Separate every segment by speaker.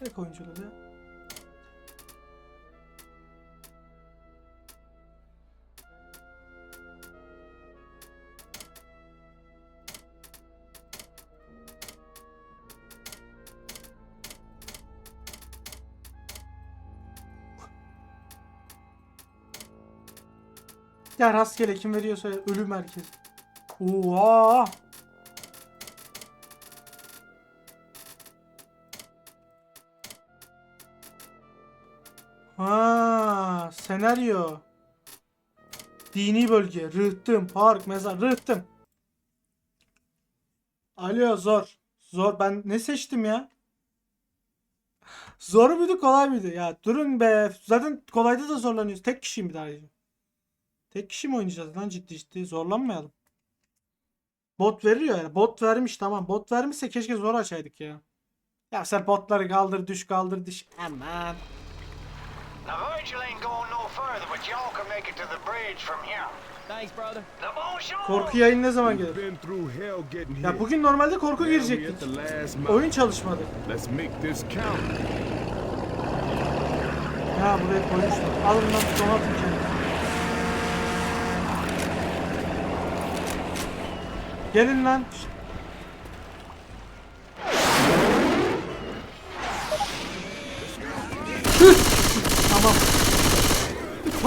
Speaker 1: Tek oyunculu ya. Rastgele kim veriyorsa ölüm herkes. Oha! Senaryo. Dini bölge, rıhtım, park, mezar, rıhtım. Alo zor. Zor. Ben ne seçtim ya? Zor muydu kolay mıydı? Ya durun be. Zaten kolayda da zorlanıyoruz. Tek kişiyim bir daha. Tek kişi mi oynayacağız lan ciddi ciddi? Zorlanmayalım. Bot veriyor yani. Bot vermiş tamam. Bot vermişse keşke zor açaydık ya. Ya sen botları kaldır düş kaldır düş. Aman.
Speaker 2: Now, Virgil ain't going further, but y'all can make it to the bridge from here.
Speaker 3: Thanks, brother.
Speaker 2: The!
Speaker 1: Korku yayın ne zaman gelir?
Speaker 4: Been through hell getting here.
Speaker 1: Ya bugün normalde korku girecektik.
Speaker 4: the last mile.
Speaker 1: Oyun çalışmadı.
Speaker 4: Let's make this count.
Speaker 1: Ha buraya koymuşlar. Alın lan donatın kendini. Gelin lan. Şşt.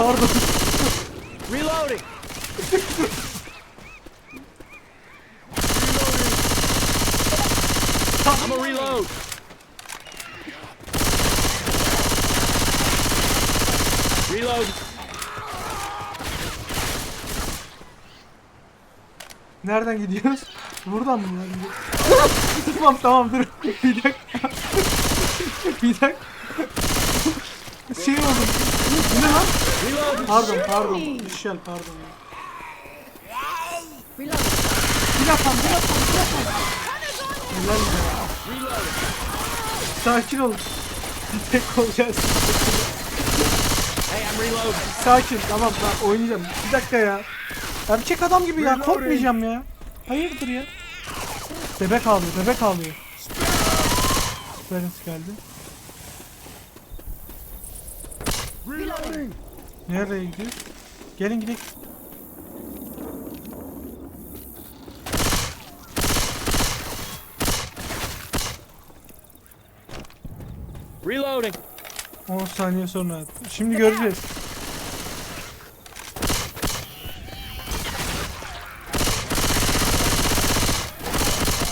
Speaker 1: Pardon.
Speaker 3: Reloading. I'm gonna reload. Reload.
Speaker 1: Nereden gidiyoruz? Buradan mı? tamam tamam dur. Bir dakika. Bir dakika. Şey oldu. Bu ne lan? Pardon pardon. Michel pardon. Bir dakika bir dakika bir dakika. Helal ya. Sakin olun. Tek olacağız.
Speaker 3: Hey, I'm reloading.
Speaker 1: Sakin tamam ben oynayacağım. Bir dakika ya. Erkek adam gibi ya korkmayacağım ya. Hayırdır ya. Bebek ağlıyor bebek ağlıyor. Clarence geldi.
Speaker 4: Reloading.
Speaker 1: Nereye gidiyor? Gelin gidelim.
Speaker 3: Reloading.
Speaker 1: 10 saniye sonra. Şimdi göreceğiz.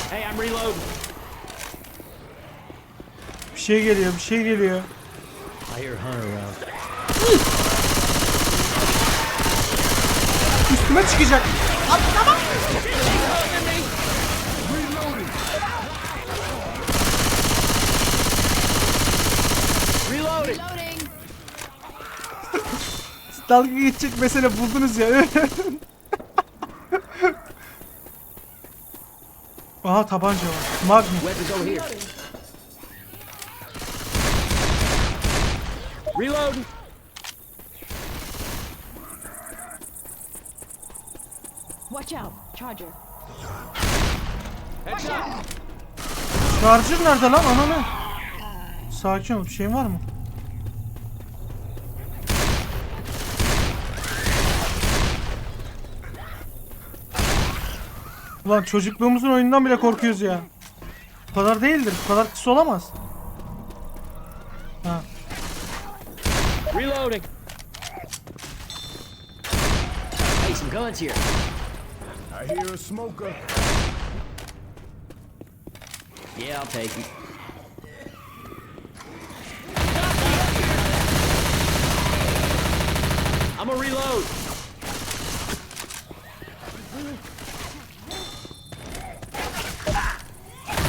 Speaker 3: Hey, I'm reloading.
Speaker 1: Bir şey geliyor bir şey geliyor.
Speaker 3: I hear Hunter around.
Speaker 1: Üstüme çıkacak.
Speaker 3: Reloading.
Speaker 5: Reloading.
Speaker 1: Dalga geçecek mesele buldunuz ya. Aha tabanca var. Magnum.
Speaker 3: Weapons
Speaker 5: Watch out. Charger.
Speaker 3: Headshot.
Speaker 1: Charger nerede lan ananı? Sakin ol bir şeyin var mı? Ulan çocukluğumuzun oyundan bile korkuyoruz ya. Bu kadar değildir. Bu kadar kısa olamaz. Ha.
Speaker 3: Reloading. Hey, some guns here.
Speaker 4: I hear a smoker.
Speaker 3: Yeah, I'll take it. I'm gonna reload.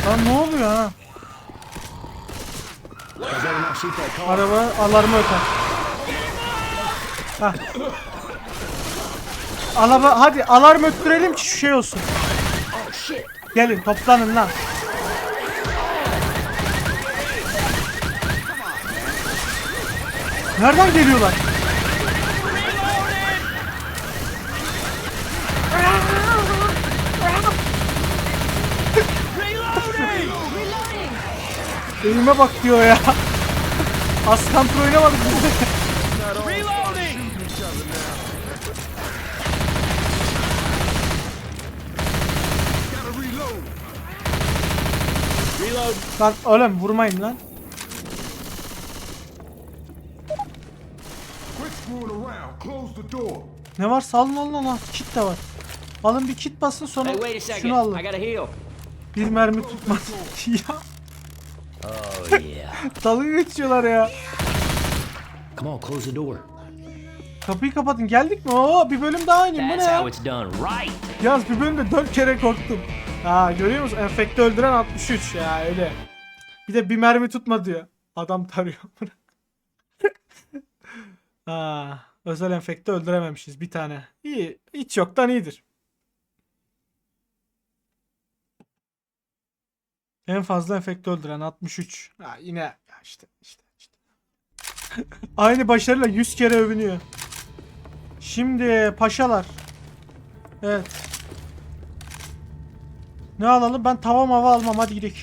Speaker 1: Lan ne oluyor ha? Araba alarmı öter. Hah. Araba hadi alarm öttürelim ki şu şey olsun. Gelin toplanın lan. Nereden geliyorlar? Elime bak diyor ya. Askantur oynamadık biz
Speaker 4: Reload.
Speaker 1: Lan oğlum vurmayın lan.
Speaker 4: Quit screwing around. Close the door.
Speaker 1: Ne var alın alın alın. Kit de var. Alın bir kit basın sonra
Speaker 3: Hey, wait a second.
Speaker 1: şunu alın.
Speaker 3: I gotta heal.
Speaker 1: Bir mermi tutmaz. ya
Speaker 3: Oh yeah.
Speaker 1: dalga geçiyorlar ya.
Speaker 3: Come on, close the door.
Speaker 1: Kapıyı kapatın. Geldik mi? Oo bir bölüm daha oynayayım. Bu ne
Speaker 3: That's
Speaker 1: ya?
Speaker 3: how it's done, right?
Speaker 1: Yaz bir bölümde 4 kere korktum. Ha görüyor musun? Enfekte öldüren 63 ya öyle. Bir de bir mermi tutma diyor. Adam tarıyor. ha, özel enfekte öldürememişiz bir tane. İyi. Hiç yoktan iyidir. En fazla enfekte öldüren 63. Ha, yine ya işte işte işte. Aynı başarıyla 100 kere övünüyor. Şimdi paşalar. Evet. Ne alalım? Ben tava mava almam. Hadi gidelim.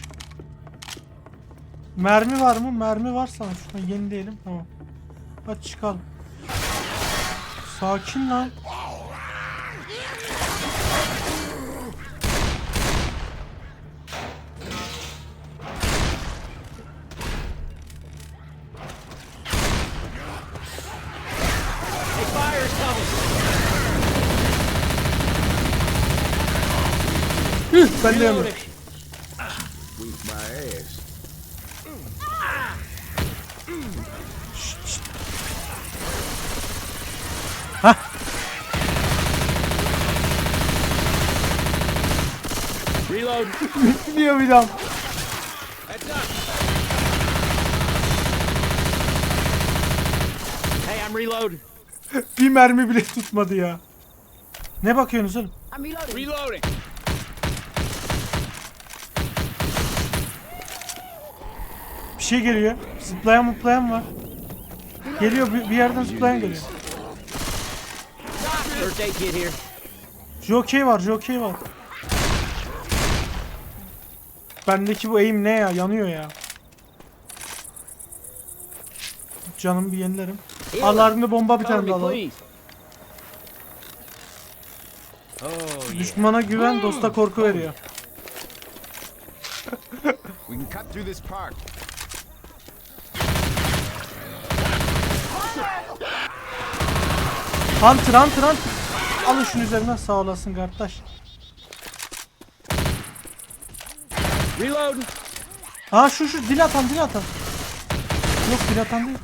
Speaker 1: Mermi var mı? Mermi varsa şuradan yenileyelim. Tamam. Hadi çıkalım. Sakin lan. Ben de
Speaker 4: ass.
Speaker 1: Hah.
Speaker 3: Reload.
Speaker 1: Gidiyor bir
Speaker 3: up. Hey, I'm reloading.
Speaker 1: Bir mermi bile tutmadı ya. Ne bakıyorsunuz oğlum?
Speaker 5: I'm reloading.
Speaker 3: Reloading.
Speaker 1: Şey geliyor. Zıplayan mıplayan var. Geliyor bir, bir yerden zıplayan geliyor. Jockey var, jockey var. Bendeki bu aim ne ya? Yanıyor ya. Canımı bir yenilerim. Alarmlı bomba bir tane daha alalım. Düşmana güven, dosta korku veriyor.
Speaker 4: We can cut through this park.
Speaker 1: Hunter, hunter, hunter. Alın şunu üzerinden sağ olasın kardeş.
Speaker 3: Reloading.
Speaker 1: Ha şu şu dil atan, dil atan. Yok dil atan değil.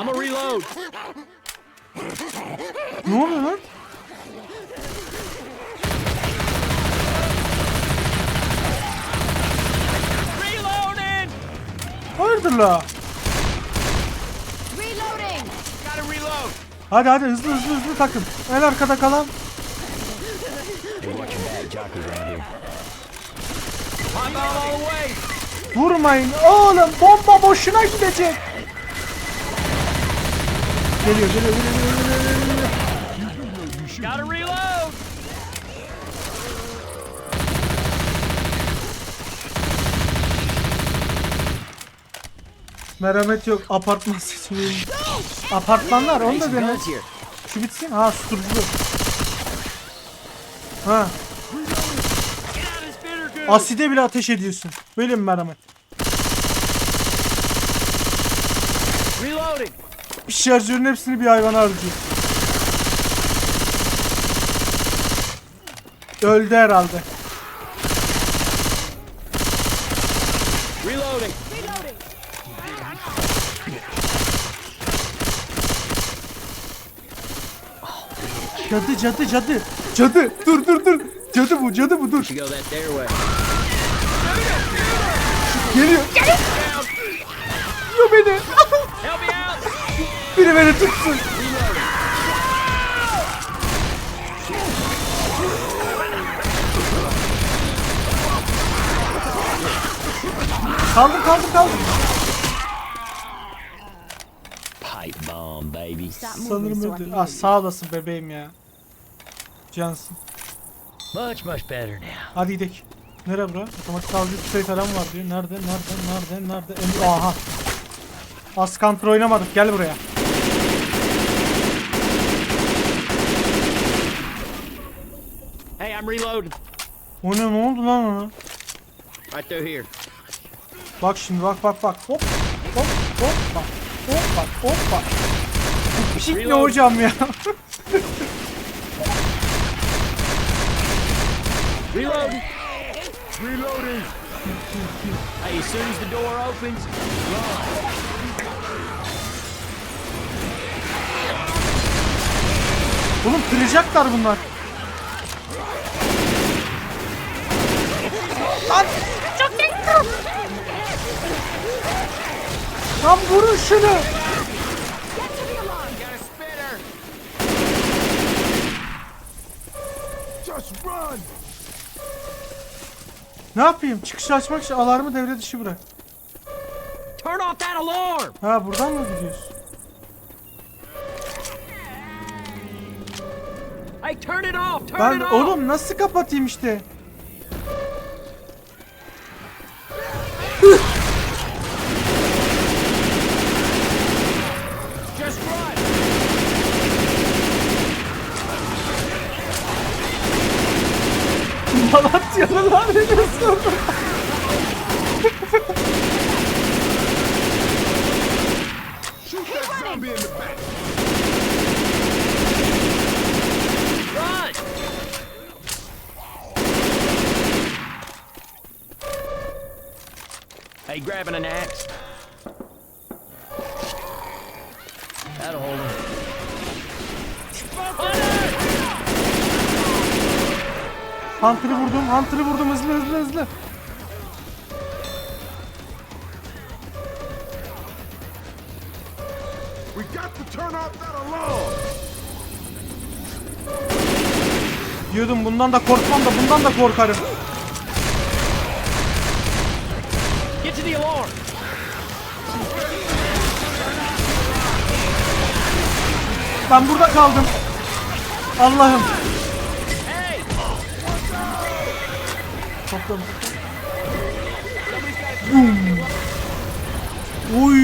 Speaker 3: I'm a reload.
Speaker 1: Ne oluyor lan?
Speaker 3: Reloading. Reload.
Speaker 1: Hadi hadi hızlı hızlı hızlı takım. En arkada kalan. Vurmayın oğlum bomba boşuna gidecek. Geliyor geliyor geliyor geliyor geliyor. geliyor. Merhamet yok apartman seçmeyi. Apartmanlar onu da dene. Şu bitsin. Ha susturucu. Ha aside bile ateş ediyorsun. Böyle mi merhamet? Bir şarjörün hepsini bir hayvana harcıyor. Öldü herhalde.
Speaker 3: Reloading.
Speaker 1: Cadı cadı cadı. Cadı dur dur dur. Cadı bu cadı bu dur. Geliyor. Geliyor. Yiyor beni.
Speaker 3: Help me out.
Speaker 1: Biri beni tutsun. Kaldım kaldım kaldım.
Speaker 3: Pipe bomb, baby.
Speaker 1: Sanırım öldü. Ah sağ olasın bebeğim ya. Cansın.
Speaker 3: Much, much better now.
Speaker 1: Hadi gidelim. Nere bura? Otomatik avcı tüfeği falan var diyor. Nerede? Nerede? Nerede? Nerede? Em- Aha. Az counter oynamadık. Gel buraya.
Speaker 3: Hey, I'm reloading.
Speaker 1: O ne? Ne oldu lan ona?
Speaker 3: Right through here.
Speaker 1: Bak şimdi bak bak bak. Hop. Hop. Hop. Bak. Hop bak. Hop bak. Bu pik ne hocam ya?
Speaker 3: Reloading.
Speaker 4: Reloading.
Speaker 3: Hey, as soon as the door opens,
Speaker 1: Oğlum kıracaklar bunlar. Lan çok yakın. Lan vurun şunu.
Speaker 4: Just run.
Speaker 1: Ne yapayım? Çıkışı açmak için alarmı devre dışı bırak.
Speaker 3: turn off that alarm.
Speaker 1: Ha buradan mı gidiyorsun?
Speaker 3: Hey, turn it off. Turn
Speaker 1: Ben
Speaker 3: it off.
Speaker 1: oğlum nasıl kapatayım işte?
Speaker 3: Just run.
Speaker 1: Malatyalı lanet olsun.
Speaker 4: Shoot that zombie in the back.
Speaker 3: Run. Hey, grabbing an axe.
Speaker 1: Hunter'ı vurdum, Hunter'ı vurdum hızlı hızlı hızlı.
Speaker 4: We got to turn off that alarm.
Speaker 1: Diyordum bundan da korkmam da bundan da korkarım.
Speaker 3: Get to the alarm.
Speaker 1: Ben burada kaldım. Allah'ım. Bum. Oy.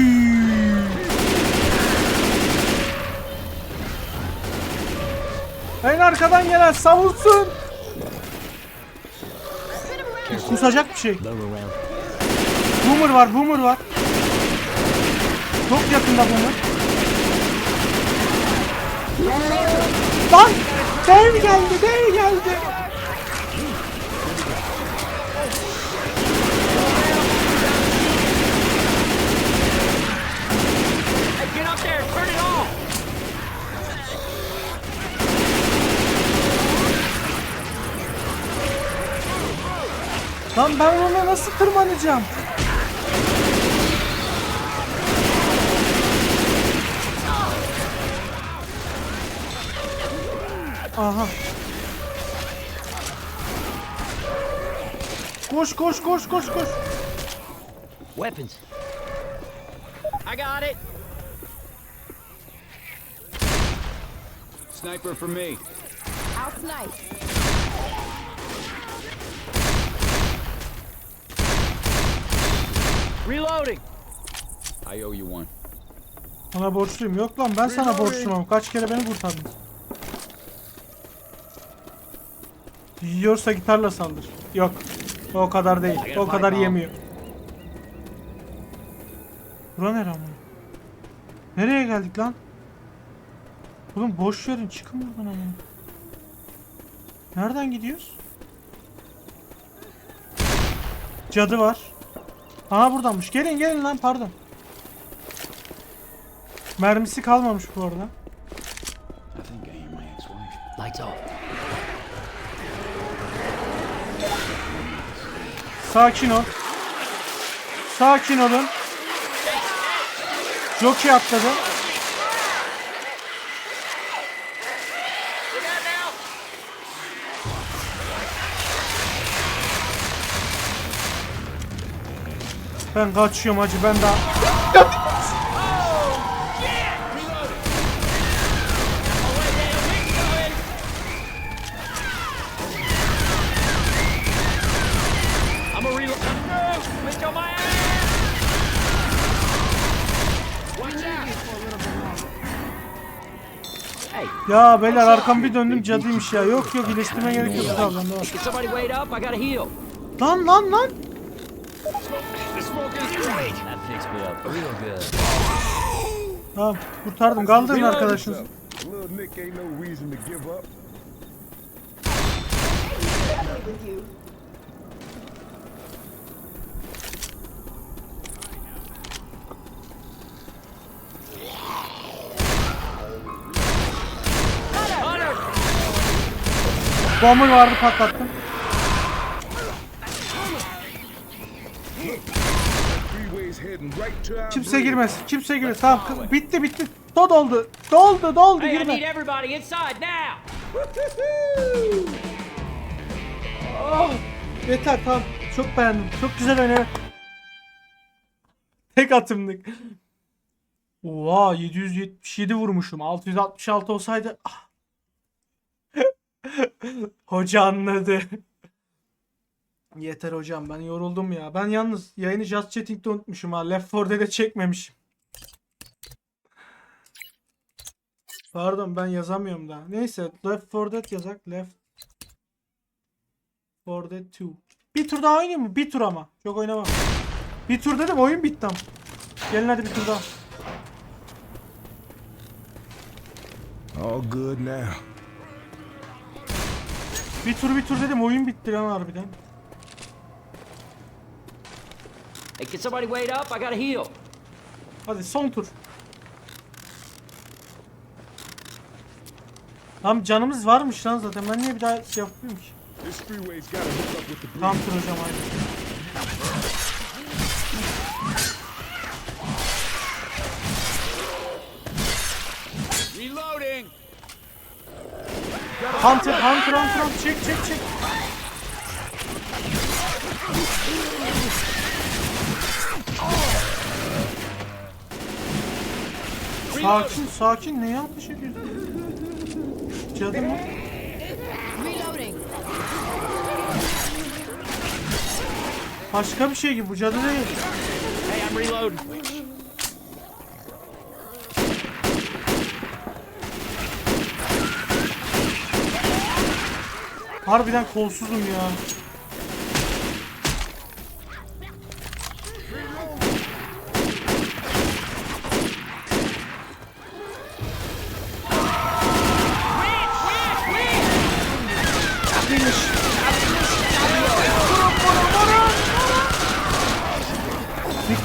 Speaker 1: En arkadan gelen savursun. Kusacak bir şey. Boomer var, boomer var. Çok yakında boomer. Lan! Dev geldi, dev geldi.
Speaker 3: Hey, get up there. Turn it off.
Speaker 1: Lan ben ona nasıl tırmanacağım? Aha. Koş koş koş koş koş.
Speaker 3: Weapons. I got it.
Speaker 4: Sniper for me.
Speaker 5: Out snipe.
Speaker 3: Reloading.
Speaker 4: I owe you one.
Speaker 1: Sana borçluyum. Yok lan ben sana borçluyum. Kaç kere beni kurtardın. Yiyorsa gitarla saldır. Yok. O kadar değil. O kadar yemiyor. Bura nere ama? Nereye geldik lan? Oğlum boş verin çıkın buradan ama. Nereden gidiyoruz? Cadı var. Aha buradanmış. Gelin gelin lan pardon. Mermisi kalmamış bu arada. Sakin ol. Sakin olun. Jockey atladı. Ben kaçıyorum hacı ben daha... Ya beyler arkam bir döndüm cadıymış ya. Yok yok iyileştirme gerek yok. Lan lan lan. Tamam kurtardım. Kaldırın arkadaşınızı. Bomba vardı patlattım. Kimse girmez. Kimse girmez. Tamam bitti bitti. Do doldu. Doldu doldu
Speaker 3: Hey,
Speaker 1: girme.
Speaker 3: now.
Speaker 1: Yeter tamam. Çok beğendim. Çok güzel oynadı. Tek atımlık. Oha 777 vurmuşum. 666 olsaydı ah. Hoca anladı. Yeter hocam ben yoruldum ya. Ben yalnız yayını Just Chatting'de unutmuşum ha. Left 4 Dead'e çekmemişim. Pardon ben yazamıyorum daha. Neyse Left 4 Dead yazak. Left 4 Dead 2. Bir tur daha oynayayım mı? Bir tur ama. Çok oynamam. Bir tur dedim oyun bitti ama. Gelin hadi bir tur daha.
Speaker 4: All good now.
Speaker 1: Bir tur bir tur dedim oyun bitti lan harbiden.
Speaker 3: Hey, can somebody wait up? I gotta heal.
Speaker 1: Hadi son tur. Tam canımız varmış lan zaten. Ben niye bir daha şey yapıyorum ki? Tam tur hocam hadi.
Speaker 4: Reloading.
Speaker 1: Hunter, Hunter, Hunter, Hunter. Çek, çek, çek. Sakin, sakin. Neye ateş ediyorsun? Cadı mı? Başka bir şey gibi. Bu cadı değil.
Speaker 3: Hey, I'm reloading.
Speaker 1: Harbiden kolsuzum ya.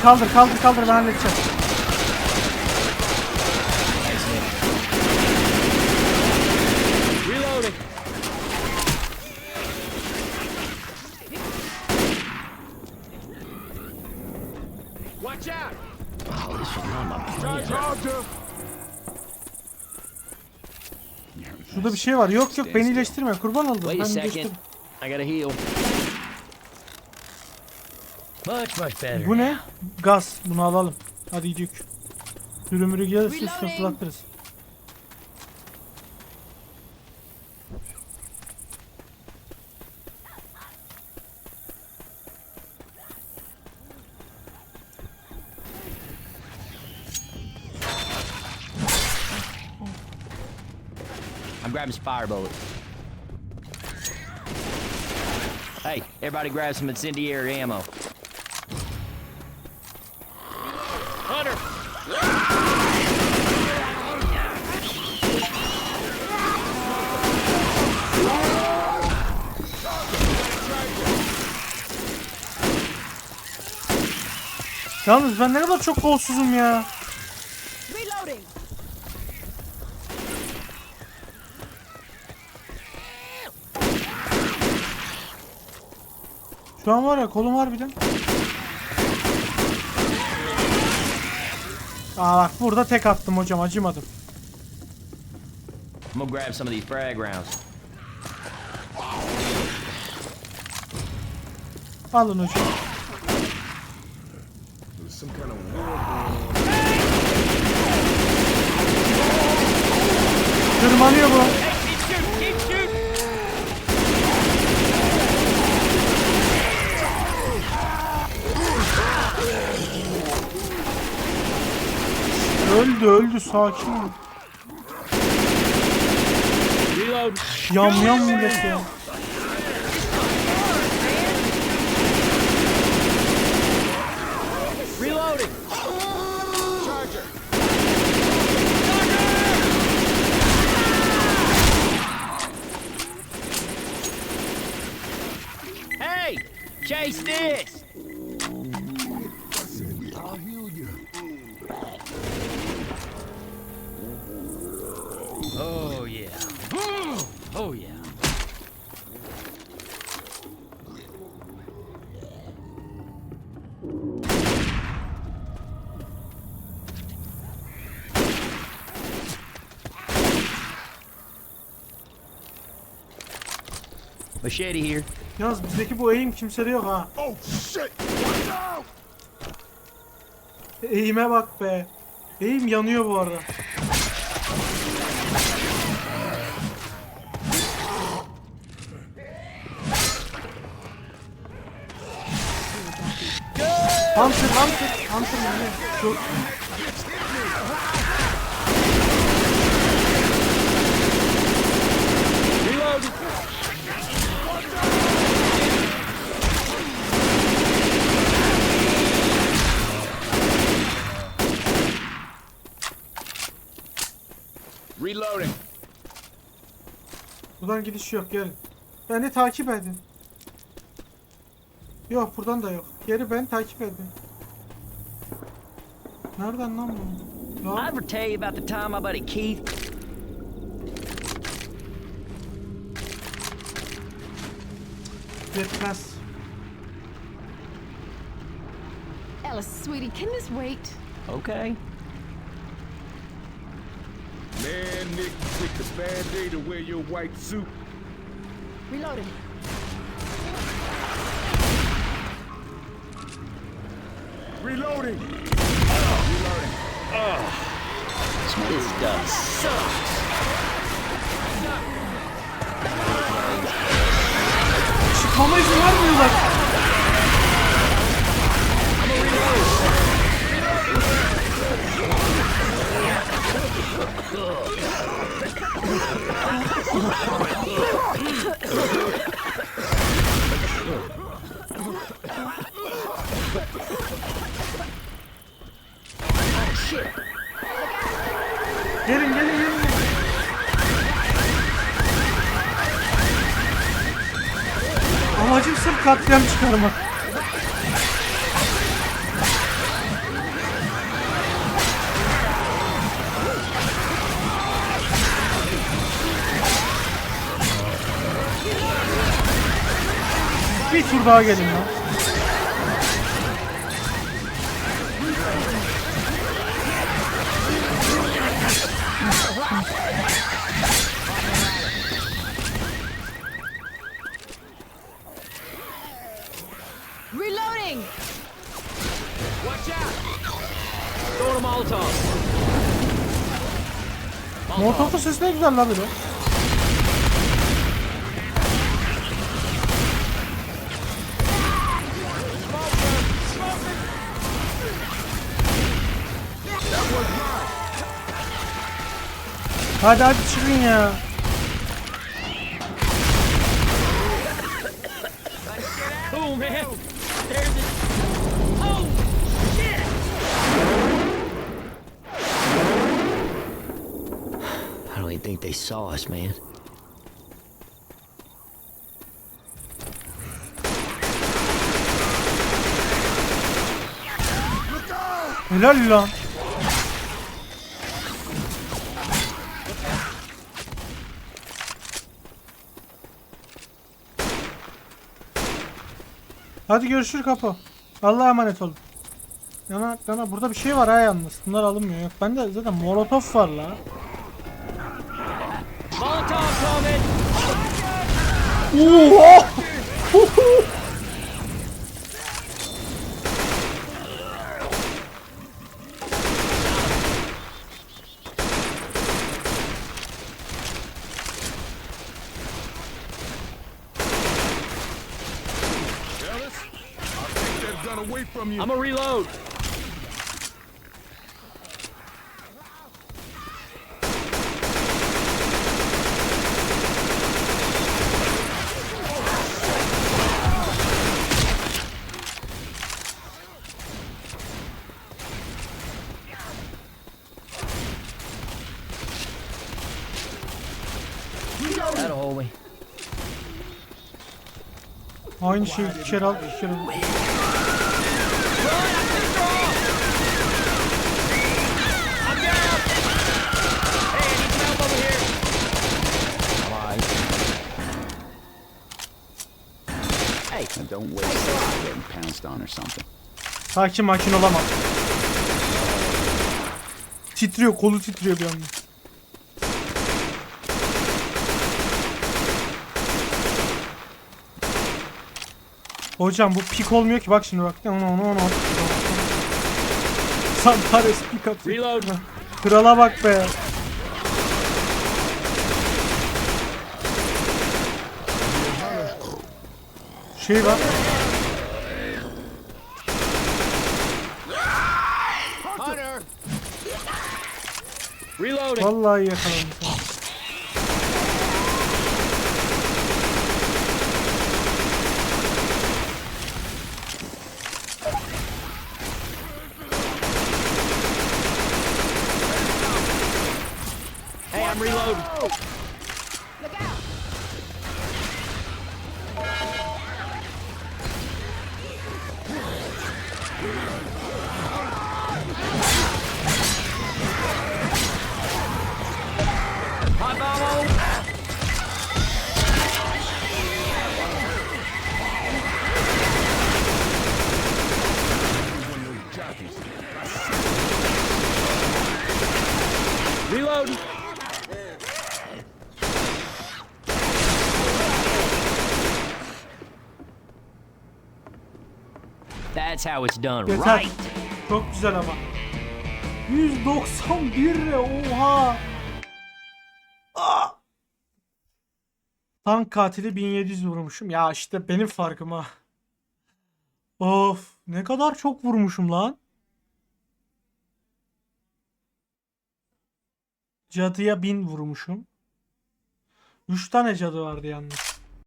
Speaker 1: Kaldır kaldır kaldır ben halledeceğim.
Speaker 3: Reloading.
Speaker 4: Watch out.
Speaker 3: Oh, this is not my plan.
Speaker 4: Charger.
Speaker 1: Şurada bir şey var. Yok yok beni iyileştirme. Kurban oldum.
Speaker 3: Wait a
Speaker 1: Ben
Speaker 3: second. I gotta heal. Much, much better.
Speaker 1: Bu ne? Gaz. Bunu alalım. Hadi gidiyoruz. Sürümürü gelirse üstüne
Speaker 5: Reloading.
Speaker 1: fırlatırız.
Speaker 3: I'm grabbing some fire bullets. Hey, everybody grab some incendiary ammo. Hunter!
Speaker 1: Yalnız ben ne kadar çok kolsuzum ya.
Speaker 5: Reloading.
Speaker 1: Şu an var ya kolum harbiden. Aa bak burada tek attım hocam acımadım.
Speaker 3: I'm gonna grab some of these frag rounds.
Speaker 1: Alın hocam. Tırmanıyor bu. Öldü öldü sakin ol. Yam yam millet ya.
Speaker 3: Reloading.
Speaker 4: Charger.
Speaker 3: Hey, chase this. Machete here.
Speaker 1: Yalnız bizdeki bu eğim kimsede yok ha.
Speaker 4: Oh shit! Watch out!
Speaker 1: Eğime bak be. Eğim yanıyor bu arada. Hunter, Hunter, Hunter ne? Çok...
Speaker 3: Reloading.
Speaker 1: Buradan gidiş yok gelin. Beni takip edin. Yok buradan da yok. Geri beni takip edin. Nereden lan bu?
Speaker 3: I
Speaker 1: Ya
Speaker 3: ever tell you about the time my buddy Keith
Speaker 1: yetmez.
Speaker 5: Alice, sweetie, can this wait?
Speaker 3: Okay.
Speaker 4: bad nigga take the bad day to wear your white suit.
Speaker 5: Reloading.
Speaker 4: Reloading.
Speaker 1: Reloading. Oh. This guy sucks. Like. Tur daha gelin lan.
Speaker 5: Reloading!
Speaker 3: Watch out! Throwing a Molotov.
Speaker 1: Molotof'un sesi ne güzel lan böyle. Hadi hadi çıkın ya.
Speaker 3: I don't even think they saw us, man.
Speaker 1: Helal lan. Hadi görüşürüz kapı. Allah'a emanet olun. Yana, yana burada bir şey var ha yalnız. Bunlar alınmıyor. Yok bende zaten molotof var la. Oha!
Speaker 4: you.
Speaker 3: I'm gonna reload. That'll hold me.
Speaker 1: Aynı.
Speaker 6: Don't waste getting pounced on or something.
Speaker 1: Sakin makin olamam. Titriyor kolu titriyor bir anda. Hocam bu pik olmuyor ki bak şimdi bak. Onu onu onu. Santares pik atıyor.
Speaker 3: reload.
Speaker 1: Krala bak be. Şey var.
Speaker 3: Hunter. Reloading.
Speaker 1: Vallahi yakalandı.
Speaker 3: That's how it's done,
Speaker 1: Yeter.
Speaker 3: right?
Speaker 1: Çok güzel ama. 191 ne? Oha. Aa! Tank katili 1700 vurmuşum. Ya işte benim farkım ha. Of. Ne kadar çok vurmuşum lan. Cadıya 1000 vurmuşum. 3 tane cadı vardı yalnız.